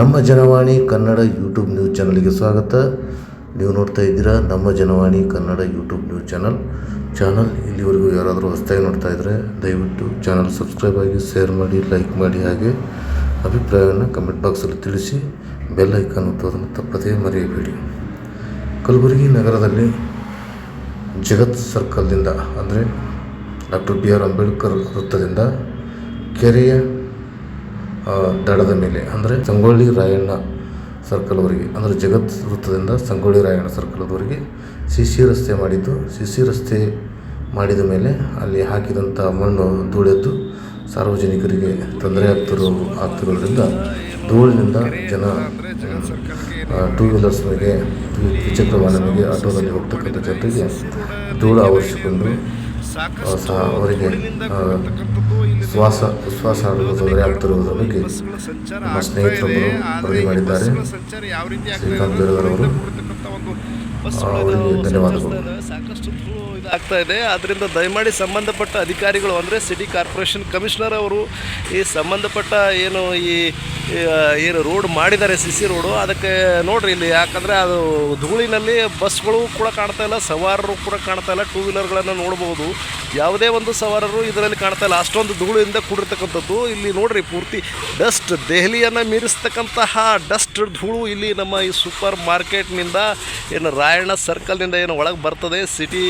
ನಮ್ಮ Janavani Kannada YouTube news ಚಾನಲ್ಗೆ ಸ್ವಾಗತ. ನೀವು ನೋಡ್ತಾ ಇದ್ದೀರಾ ನಮ್ಮ Janavani Kannada YouTube news channel. Channel ಇಲ್ಲಿವರೆಗೂ ಯಾರಾದರೂ ಹೊಸ್ದಾಗಿ ನೋಡ್ತಾ ಇದ್ದರೆ ದಯವಿಟ್ಟು ಚಾನಲ್ ಸಬ್ಸ್ಕ್ರೈಬ್ ಆಗಿ, ಶೇರ್ ಮಾಡಿ, ಲೈಕ್ ಮಾಡಿ ಹಾಗೆ ಅಭಿಪ್ರಾಯವನ್ನು ಕಮೆಂಟ್ ಬಾಕ್ಸಲ್ಲಿ ತಿಳಿಸಿ, ಬೆಲ್ ಐಕಾನ್ ಒತ್ತೋದನ್ನು ತಪ್ಪದೇ ಮರೆಯಬೇಡಿ. ಕಲಬುರಗಿ ನಗರದಲ್ಲಿ ಜಗತ್ ಸರ್ಕಲ್ದಿಂದ ಅಂದರೆ ಡಾಕ್ಟರ್ ಬಿ ಆರ್ ಅಂಬೇಡ್ಕರ್ ವೃತ್ತದಿಂದ ಕೆರೆಯ ದಡದ ಮೇಲೆ. ಅಂದರೆ ಸಂಗೊಳ್ಳಿ ರಾಯಣ್ಣ ಸರ್ಕಲ್ವರೆಗೆ ಅಂದರೆ ಜಗತ್ ವೃತ್ತದಿಂದ ಸಂಗೊಳ್ಳಿ ರಾಯಣ್ಣ ಸರ್ಕಲ್ವರೆಗೆ ಸಿ ಸಿ ರಸ್ತೆ ಮಾಡಿದ್ದು. ಸಿ ಸಿ ರಸ್ತೆ ಮಾಡಿದ ಮೇಲೆ ಅಲ್ಲಿ ಹಾಕಿದಂಥ ಮಣ್ಣು ಧೂಳೆದ್ದು ಸಾರ್ವಜನಿಕರಿಗೆ ತೊಂದರೆ ಆಗ್ತಿರೋ ಆಗ್ತಿರೋದ್ರಿಂದ ಧೂಳಿನಿಂದ ಜನ ಟೂ ವೀಲರ್ಸ್ ಮೇಲೆ, ದ್ವಿ- ದ್ವಿಚಕ್ರ ವಾಹನಗಳಿಗೆ ಆಟೋದಲ್ಲಿ ಹೋಗ್ತಕ್ಕಂಥ ಜನರಿಗೆ ಧೂಳು ಆವರಿಸಿಕೊಂಡು ಸಹ ಅವರಿಗೆ ಶ್ವಾಸ ಉಶ್ವಾಸ ತೊಂದರೆ ಆಗ್ತಿರುವುದರ ಬಗ್ಗೆ ನಮ್ಮ ಸ್ನೇಹಿತರೊಬ್ಬರು ವರದಿ ಮಾಡಿದ್ದಾರೆ. ಶ್ರೀಕಾಂತ್ ಬೇರದರವರು ಅವರಿಗೆ ಧನ್ಯವಾದಗಳು. ಸಾಕಷ್ಟು ಇದಾಗ್ತಾ ಇದೆ. ಅದರಿಂದ ದಯಮಾಡಿ ಸಂಬಂಧಪಟ್ಟ ಅಧಿಕಾರಿಗಳು ಅಂದರೆ ಸಿಟಿ ಕಾರ್ಪೊರೇಷನ್ ಕಮಿಷನರ್ ಅವರು ಈ ಸಂಬಂಧಪಟ್ಟ ಏನು ಈ, ಏನು ರೋಡ್ ಮಾಡಿದ್ದಾರೆ ಸಿ ಸಿ ರೋಡು ಅದಕ್ಕೆ ನೋಡ್ರಿ ಇಲ್ಲಿ, ಯಾಕಂದರೆ ಅದು ಧೂಳಿನಲ್ಲಿ ಬಸ್ಗಳು ಕೂಡ ಕಾಣ್ತಾ ಇಲ್ಲ, ಸವಾರರು ಕೂಡ ಕಾಣ್ತಾ ಇಲ್ಲ ಟೂ ವೀಲರ್ಗಳನ್ನು ನೋಡ್ಬೋದು. ಯಾವುದೇ ಒಂದು ಸವಾರರು ಇದರಲ್ಲಿ ಕಾಣ್ತಾ ಇಲ್ಲ. ಅಷ್ಟೊಂದು ಧೂಳಿಂದ ಕೂಡಿರ್ತಕ್ಕಂಥದ್ದು. ಇಲ್ಲಿ ನೋಡ್ರಿ ಪೂರ್ತಿ ಡಸ್ಟ್ ದೆಹಲಿಯನ್ನು ಮೀರಿಸ್ತಕ್ಕಂತಹ ಡಸ್ಟ್ ಧೂಳು ಇಲ್ಲಿ ನಮ್ಮ ಈ ಸೂಪರ್ ಮಾರ್ಕೆಟ್ನಿಂದ ಏನು ರಾಯಣ್ಣ ಸರ್ಕಲ್ನಿಂದ ಏನು ಒಳಗೆ ಬರ್ತದೆ. ಸಿಟಿ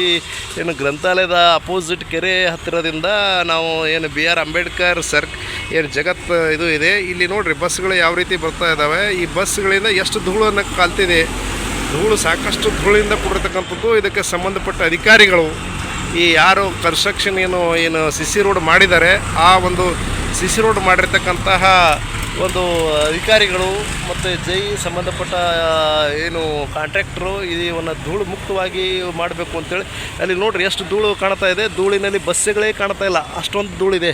ಏನು ಗ್ರಂಥಾಲಯದ ಅಪೋಸಿಟ್ ಕೆರೆ ಹತ್ತಿರದಿಂದ ನಾವು ಏನು ಬಿ ಆರ್ ಅಂಬೇಡ್ಕರ್ ಸರ್ಕ್ ಏನು ಜಗತ್ ಇದು ಇದೆ. ಇಲ್ಲಿ ನೋಡ್ರಿ ಬಸ್ಗಳು ಯಾವ ರೀತಿ ಬರ್ತಾ ಇದ್ದಾವೆ ಈ ಬಸ್ಗಳಿಂದ ಎಷ್ಟು ಧೂಳನ್ನು ಕಾಲ್ತಿದೆ. ಧೂಳು ಸಾಕಷ್ಟು ಧೂಳಿಂದ ಕೂಡಿರ್ತಕ್ಕಂಥದ್ದು. ಇದಕ್ಕೆ ಸಂಬಂಧಪಟ್ಟ ಅಧಿಕಾರಿಗಳು ಈ ಯಾರು ಕನ್ಸ್ಟ್ರಕ್ಷನ್ ಏನು ಏನು ಸಿ ಸಿ ರೋಡ್ ಮಾಡಿದ್ದಾರೆ, ಆ ಒಂದು ಸಿ ಸಿ ರೋಡ್ ಮಾಡಿರ್ತಕ್ಕಂತಹ ಒಂದು ಅಧಿಕಾರಿಗಳು ಮತ್ತು ಜೈ ಸಂಬಂಧಪಟ್ಟ ಏನು ಕಾಂಟ್ರಾಕ್ಟ್ರು ಇವನ್ನು ಧೂಳು ಮುಕ್ತವಾಗಿ ಮಾಡಬೇಕು ಅಂತೇಳಿ. ಅಲ್ಲಿ ನೋಡ್ರಿ, ಎಷ್ಟು ಧೂಳು ಕಾಣ್ತಾ ಇದೆ. ಧೂಳಿನಲ್ಲಿ ಬಸ್ಸುಗಳೇ ಕಾಣ್ತಾ ಇಲ್ಲ. ಅಷ್ಟೊಂದು ಧೂಳಿದೆ.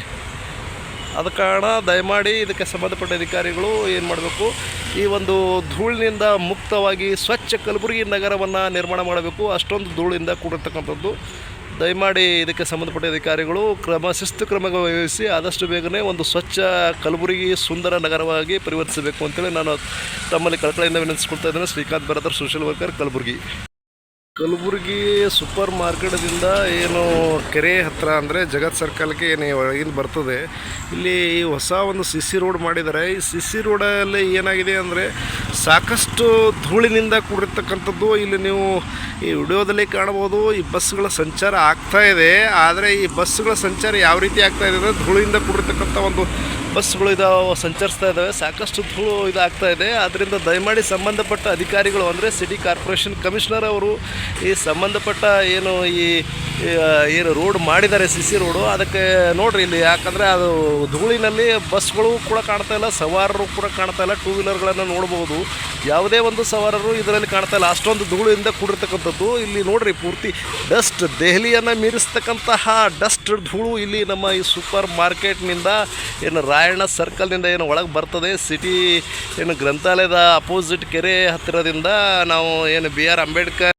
ಆದ ಕಾರಣ ದಯಮಾಡಿ ಇದಕ್ಕೆ ಸಂಬಂಧಪಟ್ಟ ಅಧಿಕಾರಿಗಳು ಏನು ಮಾಡಬೇಕು? ಈ ಒಂದು ಧೂಳಿನಿಂದ ಮುಕ್ತವಾಗಿ ಸ್ವಚ್ಛ ಕಲಬುರಗಿ ನಗರವನ್ನು ನಿರ್ಮಾಣ ಮಾಡಬೇಕು. ಅಷ್ಟೊಂದು ಧೂಳಿಂದ ಕೂಡಿರ್ತಕ್ಕಂಥದ್ದು. ದಯಮಾಡಿ ಇದಕ್ಕೆ ಸಂಬಂಧಪಟ್ಟ ಅಧಿಕಾರಿಗಳು ಕ್ರಮ, ಶಿಸ್ತು ಕ್ರಮ ವಹಿಸಿ ಆದಷ್ಟು ಬೇಗನೆ ಒಂದು ಸ್ವಚ್ಛ ಕಲಬುರಗಿ ಸುಂದರ ನಗರವಾಗಿ ಪರಿವರ್ತಿಸಬೇಕು ಅಂತೇಳಿ ನಾನು ತಮ್ಮಲ್ಲಿ ಕಳಕಳಿಯಿಂದ ವಿನಂತಿಸ್ಕೊಳ್ತಾ ಇದ್ದೇನೆ. Shrikant Baradar social worker Kalaburagi. Kalaburagi super ಮಾರ್ಕೆಟ್ದಿಂದ ಏನು ಕೆರೆ ಹತ್ತಿರ ಅಂದರೆ ಜಗತ್ ಸರ್ಕಲ್ಗೆ ಏನು ಏನು ಬರ್ತದೆ. ಇಲ್ಲಿ ಹೊಸ ಒಂದು ಸಿ ಸಿ ರೋಡ್ ಮಾಡಿದ್ದಾರೆ. ಈ ಸಿ ಸಿ ರೋಡಲ್ಲಿ ಏನಾಗಿದೆ ಅಂದರೆ ಸಾಕಷ್ಟು ಧೂಳಿನಿಂದ ಕೂಡಿರ್ತಕ್ಕಂಥದ್ದು ಇಲ್ಲಿ ನೀವು ಈ ವಿಡಿಯೋದಲ್ಲಿ ಕಾಣಬಹುದು. ಈ ಬಸ್ಗಳ ಸಂಚಾರ ಆಗ್ತಾ ಇದೆ. ಆದರೆ ಈ ಬಸ್ಗಳ ಸಂಚಾರ ಯಾವ ರೀತಿ ಆಗ್ತಾ ಇದೆ ಅಂದರೆ ಧೂಳಿನಿಂದ ಕೂಡಿರ್ತಕ್ಕಂಥ ಒಂದು ಬಸ್ಗಳು ಇದಾವೆ ಸಂಚರಿಸ್ತಾ ಇದ್ದಾವೆ ಸಾಕಷ್ಟು ಇದಾಗ್ತಾ ಇದೆ. ಅದರಿಂದ ದಯಮಾಡಿ ಸಂಬಂಧಪಟ್ಟ ಅಧಿಕಾರಿಗಳು ಅಂದರೆ ಸಿಟಿ ಕಾರ್ಪೊರೇಷನ್ ಕಮಿಷನರ್ ಅವರು ಈ ಸಂಬಂಧಪಟ್ಟ ಏನು ಈ, ಏನು ರೋಡ್ ಮಾಡಿದ್ದಾರೆ ಸಿ ಸಿ ರೋಡು ಅದಕ್ಕೆ ನೋಡ್ರಿ ಇಲ್ಲಿ, ಯಾಕಂದರೆ ಅದು ಧೂಳಿನಲ್ಲಿ ಬಸ್ಗಳು ಕೂಡ ಕಾಣ್ತಾ ಇಲ್ಲ, ಸವಾರರು ಕೂಡ ಕಾಣ್ತಾ ಇಲ್ಲ ಟೂ ವೀಲರ್ಗಳನ್ನು ನೋಡ್ಬೋದು. ಯಾವುದೇ ಒಂದು ಸವಾರರು ಇದರಲ್ಲಿ ಕಾಣ್ತಾ ಇಲ್ಲ. ಅಷ್ಟೊಂದು ಧೂಳಿಂದ ಕೂಡಿರ್ತಕ್ಕಂಥದ್ದು. ಇಲ್ಲಿ ನೋಡ್ರಿ ಪೂರ್ತಿ ಡಸ್ಟ್ ದೆಹಲಿಯನ್ನು ಮೀರಿಸ್ತಕ್ಕಂತಹ ಡಸ್ಟ್ ಧೂಳು ಇಲ್ಲಿ ನಮ್ಮ ಈ ಸೂಪರ್ ಮಾರ್ಕೆಟ್ನಿಂದ ಏನು ರಾಯಣ್ಣ ಸರ್ಕಲ್ನಿಂದ ಏನು ಒಳಗೆ ಬರ್ತದೆ. ಸಿಟಿ ಏನು ಗ್ರಂಥಾಲಯದ ಅಪೋಸಿಟ್ ಕೆರೆ ಹತ್ತಿರದಿಂದ ನಾವು ಏನು ಬಿ ಆರ್ ಅಂಬೇಡ್ಕರ್